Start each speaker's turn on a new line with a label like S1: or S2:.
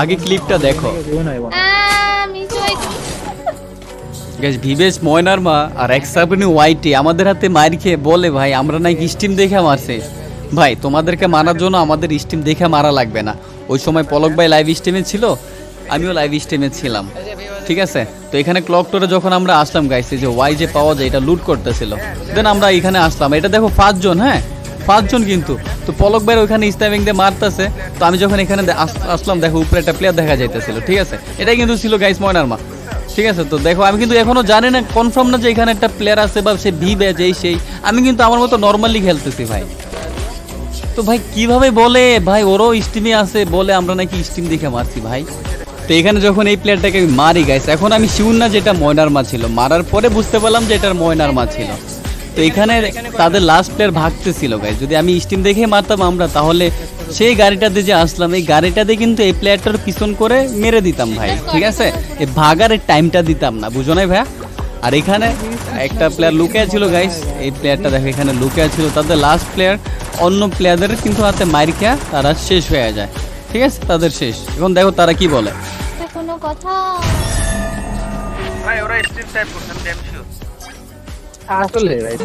S1: আগে ক্লিপটা দেখো। গ্যাস ভিবেশ ময়নার মা আর এক্সাবনি ওয়াইটি আমাদের হাতে মার খেয়ে বলে ভাই আমরা নাকি স্টিম দেখে মারছে। ভাই তোমাদেরকে মারার জন্য আমাদের স্টিম দেখে মারা লাগবে না। ওই সময় পলক ভাই লাইভ স্টিমে ছিল আমিও লাইভ স্টিমে ছিলাম। ঠিক আছে? তো এখানে ক্লক টোরে যখন আমরা আসলাম গাইছে যে ওয়াই যে পাওয়া যায় এটা লুট করতেছিল। দেন আমরা এখানে আসলাম। এটা দেখো পাঁচজন হ্যাঁ? পাঁচজন কিন্তু। তো পলক ভাইয়ের ওখানে স্ট্যাবিং দিয়ে মারতেছে। তো আমি যখন এখানে আসলাম, দেখো উপরে একটা প্লেয়ার দেখা যাইতেছিল, ঠিক আছে? এটাই কিন্তু ছিল গাইস ময়নার মা, ঠিক আছে? তো দেখো, আমি কিন্তু এখনও জানি না কনফার্ম না যে এখানে একটা প্লেয়ার আছে বা সে ভি ব্যাচ এই সেই। আমি কিন্তু আমার মতো নর্মালি খেলতেছি ভাই। তো ভাই, কীভাবে বলে? ভাই, ওরও স্টিমে আছে বলে আমরা নাকি স্টিম দেখে মারছি ভাই। তো এখানে যখন এই প্লেয়ারটাকে আমি মারি গাইছে এখন আমি শিউর না যেটা ময়নার মা ছিল। মারার পরে বুঝতে পারলাম যে এটার ময়নার মা ছিল। তো এখানে তাদের লাস্ট প্লেয়ার ভাগতেছিল গাইস যদি আমি স্টিম দেখে মারতাম আমরা তাহলে সেই গাড়িটাতে যে আসলাম এই গাড়িটাতে কিন্তু এই প্লেয়ারটার পিছন করে মেরে দিতাম ভাই ঠিক আছে? এই ভাগার টাইমটা দিতাম না বুঝো নাই ভাইয়া? আর এখানে একটা প্লেয়ার লুকিয়ে ছিল গাইস এই প্লেয়ারটা দেখো এখানে লুকিয়ে ছিল। তাদের লাস্ট প্লেয়ার অন্য প্লেয়ারদের কিন্তু হাতে মার খেয়া তারা শেষ হয়ে যায় ঠিক আছে? তাদের শেষ। এখন দেখো তারা কি বলে।
S2: কোনো কথা।
S3: ভাই ওরা স্ট্রিম টাইপ করছেন আমি শিওর
S4: আসলে ভাই